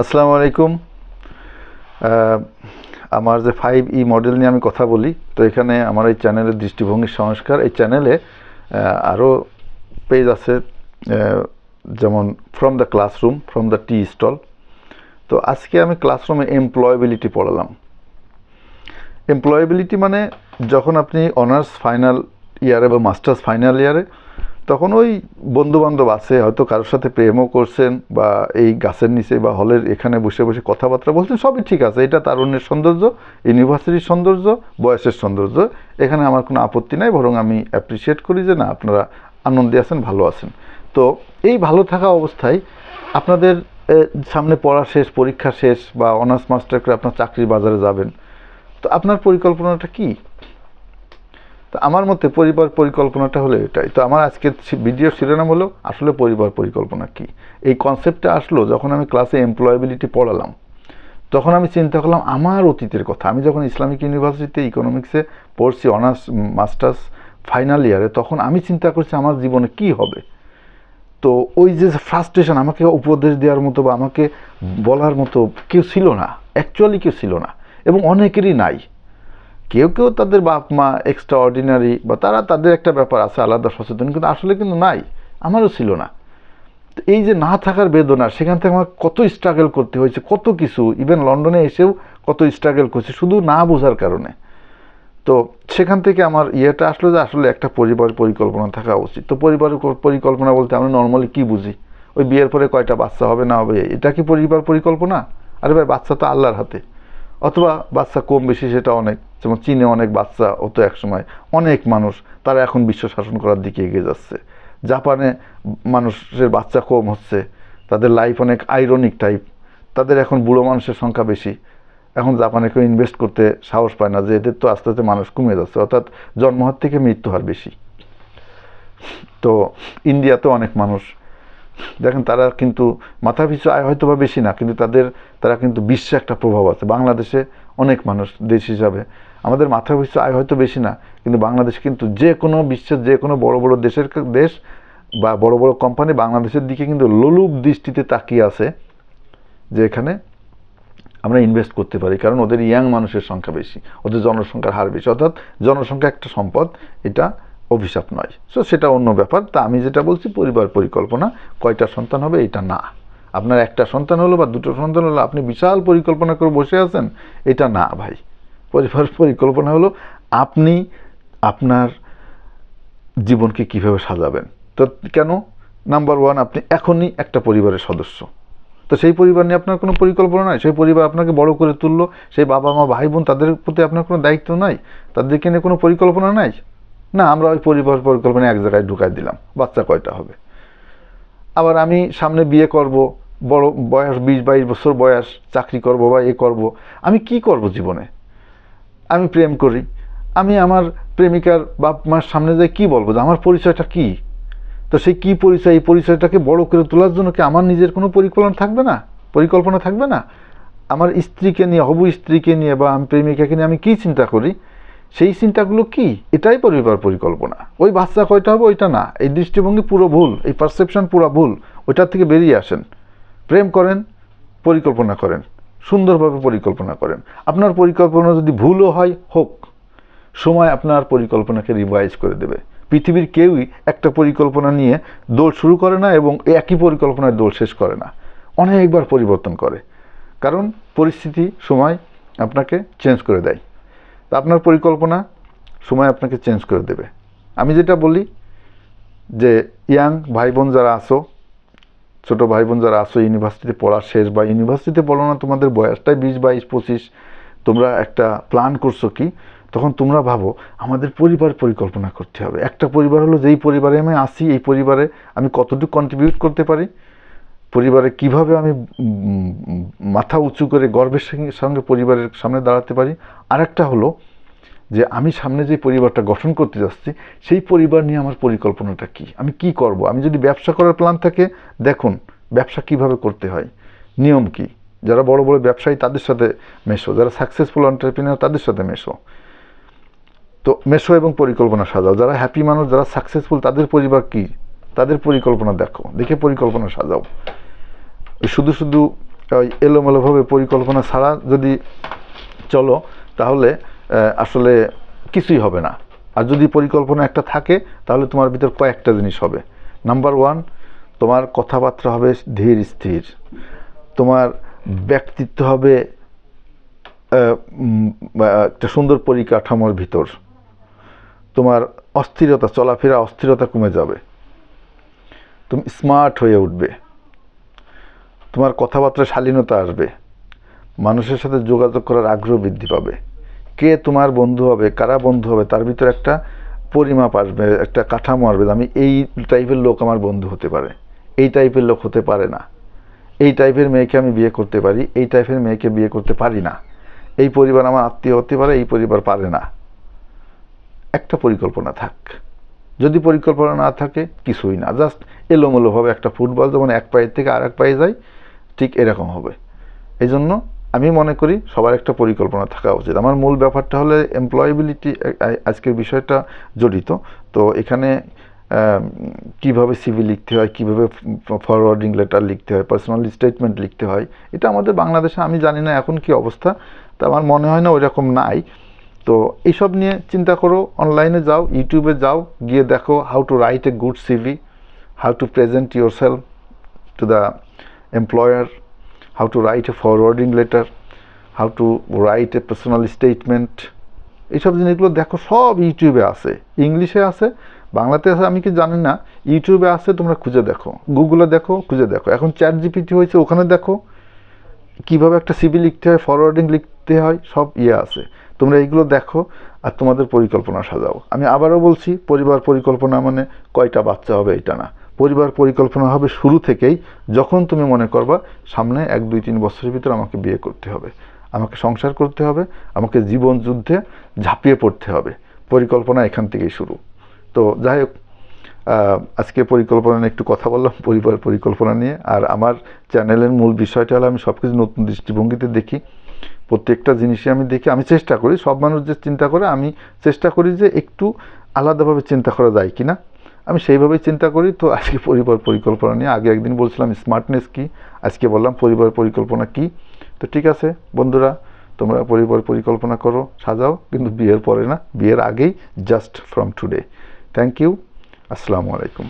আসসালামু আলাইকুম। আমার যে ফাইভ ই মডেল নিয়ে আমি কথা বলি, তো এখানে আমার এই চ্যানেলের দৃষ্টিভঙ্গির সংস্কার, এই চ্যানেলে আরও পেজ আছে যেমন from the classroom from the tea stall তো আজকে আমি ক্লাসরুমে এমপ্লয়েবিলিটি পড়ালাম। এমপ্লয়েবিলিটি মানে যখন আপনি অনার্স ফাইনাল ইয়ারে বা মাস্টার্স ফাইনাল ইয়ারে তখন ওই বন্ধু বান্ধব আছে, হয়তো কারোর সাথে প্রেমও করছেন বা এই গাছের নিচে বা হলের এখানে বসে বসে কথাবার্তা বলছেন, সবই ঠিক আছে। এটা তারুণ্যের সৌন্দর্য, ইউনিভার্সিটির সৌন্দর্য, বয়সের সৌন্দর্য। এখানে আমার কোনো আপত্তি নাই, বরং আমি অ্যাপ্রিসিয়েট করি যে না, আপনারা আনন্দে আছেন, ভালো আছেন। তো এই ভালো থাকা অবস্থায় আপনাদের সামনে পড়া শেষ, পরীক্ষা শেষ বা অনার্স মাস্টার করে আপনার চাকরির বাজারে যাবেন। তো আপনার পরিকল্পনাটা কি? তো আমার মতে পরিবার পরিকল্পনাটা হলো এটাই। তো আমার আজকের ভিডিও শিরোনাম হলো আসলে পরিবার পরিকল্পনা কি? এই কনসেপ্টটা আসলো যখন আমি ক্লাসে এমপ্লয়েবিলিটি পড়ালাম। তখন আমি চিন্তা করলাম, আমার অতীতের কথা। আমি যখন ইসলামিক ইউনিভার্সিটিতে ইকোনমিক্সে পড়ছি অনার্স মাস্টার্স ফাইনাল ইয়ারে তখন আমি চিন্তা করছি আমার জীবনে কি হবে? তো ওই যে ফ্রাস্ট্রেশন আমাকে উপদেশ দেওয়ার মতো বা আমাকে বলার মতো কেউ ছিল না। অ্যাকচুয়ালি কেউ ছিল না। এবং অনেকেরই নাই। কেউ কেউ তাদের বাপ মা এক্সট্রা অর্ডিনারি বা তারা তাদের একটা ব্যাপার আছে আলাদা সচেতন, কিন্তু আসলে কিন্তু নাই, আমারও ছিল না। তো এই যে না থাকার বেদনা, সেখান থেকে আমার কত স্ট্রাগল করতে হয়েছে, কত কিছু ইভেন লন্ডনে এসেও কত স্ট্রাগল করছে, শুধু না বোঝার কারণে। তো সেখান থেকে আমার ইয়েটা আসলো যে আসলে একটা পরিবার পরিকল্পনা থাকা উচিত। তো পরিবার পরিকল্পনা বলতে আমরা নর্মালি কি বুঝি? ওই বিয়ের পরে কয়টা বাচ্চা হবে, না হবে, এটা কি পরিবার পরিকল্পনা? আরে ভাই, বাচ্চা তো আল্লাহর হাতে। অথবা বাচ্চা কম বেশি, সেটা অনেক। যেমন চীনে অনেক বাচ্চা হতো এক সময় অনেক মানুষ তারা এখন বিশ্ব শাসন করার দিকে এগিয়ে যাচ্ছে। জাপানে মানুষের বাচ্চা কম হচ্ছে, তাদের লাইফ অনেক আইরনিক টাইপ তাদের এখন বুড়ো মানুষের সংখ্যা বেশি। এখন জাপানে কেউ ইনভেস্ট করতে সাহস পায় না যে এদের তো আস্তে আস্তে মানুষ কমে যাচ্ছে, অর্থাৎ জন্মহার থেকে মৃত্যু হার বেশি। তো ইন্ডিয়াতে অনেক মানুষ, দেখেন তারা কিন্তু মাথা পিছু আয় হয়তো বা বেশি না, কিন্তু তাদের, তারা কিন্তু বিশ্বে একটা প্রভাব আছে। বাংলাদেশে অনেক মানুষ দেশ হিসাবে আমাদের মাথা পিছু আয় হয়তো বেশি না, কিন্তু বাংলাদেশ কিন্তু যে কোনো বিশ্বের যে কোনো বড় বড় দেশের দেশ বা বড় বড় কোম্পানি বাংলাদেশের দিকে কিন্তু লোলুপ দৃষ্টিতে তাকিয়ে আছে যে এখানে আমরা ইনভেস্ট করতে পারি, কারণ ওদের ইয়াং মানুষের সংখ্যা বেশি, ওদের জনসংখ্যার হার বেশি, অর্থাৎ জনসংখ্যা একটা সম্পদ, এটা অভিশাপ নয়। সো সেটা অন্য ব্যাপার। তা আমি যেটা বলছি, পরিবার পরিকল্পনা, কয়টা সন্তান হবে এটা না। আপনার একটা সন্তান হলো বা দুটো সন্তান হলো, আপনি বিশাল পরিকল্পনা করে বসে আছেন, এটা না ভাই। পরিবার পরিকল্পনা হলো আপনি আপনার জীবনকে কীভাবে সাজাবেন। তো কেন? নাম্বার ওয়ান আপনি এখনই একটা পরিবারের সদস্য। তো সেই পরিবার নিয়ে আপনার কোনো পরিকল্পনা নাই। সেই পরিবার আপনাকে বড় করে তুললো। সেই বাবা মা, ভাই বোন, তাদের প্রতি আপনার কোনো দায়িত্ব নাই। তাদেরকে নিয়ে কোনো পরিকল্পনা নাই? না, আমরা ওই পরিবার পরিকল্পনা এক জায়গায় ঢুকাই দিলাম। বাচ্চা কয়টা হবে? আবার আমি সামনে বিয়ে করব, বড় বয়স, বিশ বাইশ বছর বয়স, চাকরি করব বা এ করব। আমি কি করব জীবনে? আমি প্রেম করি। আমি আমার প্রেমিকার বাপ মার সামনে যাই কি বলব? যে আমার পরিচয়টা কি? তো সেই কি পরিচয়, এই পরিচয়টাকে বড় করে তোলার জন্য কি আমার নিজের কোনো পরিকল্পনা থাকবে না? পরিকল্পনা থাকবে না? আমার স্ত্রীকে নিয়ে, হবু স্ত্রীকে নিয়ে বা আমি প্রেমিকাকে নিয়ে আমি কি চিন্তা করি? সেই চিন্তাগুলো কি? এটাই পরিবার পরিকল্পনা। ওই বাচ্চা কয়টা হবে, ওইটা না। এই দৃষ্টিভঙ্গি পুরো ভুল, এই পারসেপশন পুরো ভুল। ওইটার থেকে বেরিয়ে আসেন। প্রেম করেন, পরিকল্পনা করেন। সুন্দরভাবে পরিকল্পনা করেন। আপনার পরিকল্পনা যদি ভুলও হয়, হোক। সময় আপনার পরিকল্পনাকে রিভাইজ করে দেবে। পৃথিবীর কেউই একটা পরিকল্পনা নিয়ে দৌড় শুরু করে না এবং একই পরিকল্পনায় দৌড় শেষ করে না। অনেকবার পরিবর্তন করে। কারণ পরিস্থিতি, সময় আপনাকে চেঞ্জ করে দেয়। তা আপনার পরিকল্পনা সময় আপনাকে চেঞ্জ করে দেবে। আমি যেটা বলি যে ইয়াং ভাই বোন যারা আসো ছোটো ভাই বোন যারা আসো ইউনিভার্সিটিতে পড়া শেষ বা ইউনিভার্সিটিতে পড়ো না, তোমাদের বয়সটাই বিশ, বাইশ, পঁচিশ, তোমরা একটা প্ল্যান করছ কি? তখন তোমরা ভাবো, আমাদের পরিবার পরিকল্পনা করতে হবে। একটা পরিবার হলো যেই পরিবারে আমি আসি এই পরিবারে আমি কতটুকু কন্ট্রিবিউট করতে পারি? পরিবারে কীভাবে আমি মাথা উঁচু করে গর্বের সঙ্গে সঙ্গে পরিবারের সামনে দাঁড়াতে পারি? আরেকটা হলো যে আমি সামনে যে পরিবারটা গঠন করতে যাচ্ছি, সেই পরিবার নিয়ে আমার পরিকল্পনাটা কি? আমি কি করব? আমি যদি ব্যবসা করার প্ল্যান থাকে, দেখুন, ব্যবসা কীভাবে করতে হয়? নিয়ম কি? যারা বড় বড় ব্যবসায়ী, তাদের সাথে মেশো। যারা সাকসেসফুল এন্টারপ্রিনার তাদের সাথে মেশো। তো মেশো এবং পরিকল্পনা সাজাও। যারা হ্যাপি মানুষ, যারা সাকসেসফুল তাদের পরিবার কি? তাদের পরিকল্পনা দেখো। দেখে পরিকল্পনা সাজাও। শুধু শুধু এলোমেলোভাবে পরিকল্পনা ছাড়া যদি চলো, তাহলে আসলে কিছুই হবে না। আর যদি পরিকল্পনা একটা থাকে, তাহলে তোমার ভিতর কয়েকটা জিনিস হবে। নাম্বার ওয়ান তোমার কথাবার্তা হবে ধীর স্থির। তোমার ব্যক্তিত্ব হবে একটা সুন্দর পরিকাঠামোর ভিতর। তোমার অস্থিরতা, চলাফেরা অস্থিরতা কমে যাবে। তুমি স্মার্ট হয়ে উঠবে। তোমার কথাবার্তায় শালীনতা আসবে। মানুষের সাথে যোগাযোগ করার আগ্রহ বৃদ্ধি পাবে। কে তোমার বন্ধু হবে, কারা বন্ধু হবে, তার ভিতরে একটা পরিমাপ আসবে, একটা কাঠামো আসবে আমি এই টাইপের লোক আমার বন্ধু হতে পারে, এই টাইপের লোক হতে পারে না, এই টাইপের মেয়েকে আমি বিয়ে করতে পারি, এই টাইপের মেয়েকে বিয়ে করতে পারি না, এই পরিবার আমার আত্মীয় হতে পারে, এই পরিবার পারে না। একটা পরিকল্পনা থাক। যদি পরিকল্পনা না থাকে, কিছুই না। জাস্ট এলোমেলোভাবে একটা ফুটবল, যেমন এক পায়ের থেকে আর এক পায়ে যায় ঠিক এরকম হবে। এই জন্য আমি মনে করি সবার একটা পরিকল্পনা থাকা উচিত। আমার মূল ব্যাপারটা হলে এমপ্লয়েবিলিটি আজকের বিষয়টা জড়িত। তো এখানে কীভাবে সিভি লিখতে হয় কীভাবে ফরওয়ার্ডিং লেটার লিখতে হয় পার্সোনাল স্টেটমেন্ট লিখতে হয় এটা আমাদের বাংলাদেশে আমি জানি না এখন কি অবস্থা তা আমার মনে হয় না ওইরকম নাই। তো এইসব নিয়ে চিন্তা করো অনলাইনে যাও ইউটিউবে যাও গিয়ে দেখো how to write a good CV how to present yourself to the employer, how to write a forwarding letter, how to write a personal statement. এইসব জিনিসগুলো দেখো সব ইউটিউবে আছে। ইংলিশে আছে বাংলাতে আছে আমি কি জানি না। ইউটিউবে আছে তোমরা খুঁজে দেখো। গুগলে দেখো খুঁজে দেখো। এখন চ্যাট জিপিটি হয়েছে ওখানে দেখো কীভাবে একটা সিভি লিখতে হয় ফরওয়ার্ডিং লিখতে হয় সব ইয়ে আছে। তোমরা এইগুলো দেখো আর তোমাদের পরিকল্পনা সাজাও। আমি আবারও বলছি পরিবার পরিকল্পনা মানে কয়টা বাচ্চা হবে এটা না। পরিবার পরিকল্পনা হবে শুরু থেকেই, যখন তুমি মনে করবা সামনে এক, দুই, তিন বছরের ভিতর আমাকে বিয়ে করতে হবে। আমাকে সংসার করতে হবে, আমাকে জীবন যুদ্ধে ঝাঁপিয়ে পড়তে হবে। পরিকল্পনা এখান থেকেই শুরু। তো যাই হোক আজকে পরিকল্পনা নিয়ে একটু কথা বললাম, পরিবার পরিকল্পনা নিয়ে। আর আমার চ্যানেলের মূল বিষয়টা হলো আমি সব কিছু নতুন দৃষ্টিভঙ্গিতে দেখি। প্রত্যেকটা জিনিসই আমি দেখি। আমি চেষ্টা করি, সব মানুষ যে চিন্তা করে, আমি চেষ্টা করি যে একটু আলাদাভাবে চিন্তা করা যায় কি না আমি সেইভাবেই চিন্তা করি। তো আজকে পরিবার পরিকল্পনা নিয়ে আগে একদিন বলছিলাম স্মার্টনেস কি? আজকে বললাম, পরিবার পরিকল্পনা কি? তো ঠিক আছে, বন্ধুরা, তোমরা পরিবার পরিকল্পনা করো, সাজাও, কিন্তু বিয়ের পরে না, বিয়ের আগেই just from today thank you আসসালামু আলাইকুম।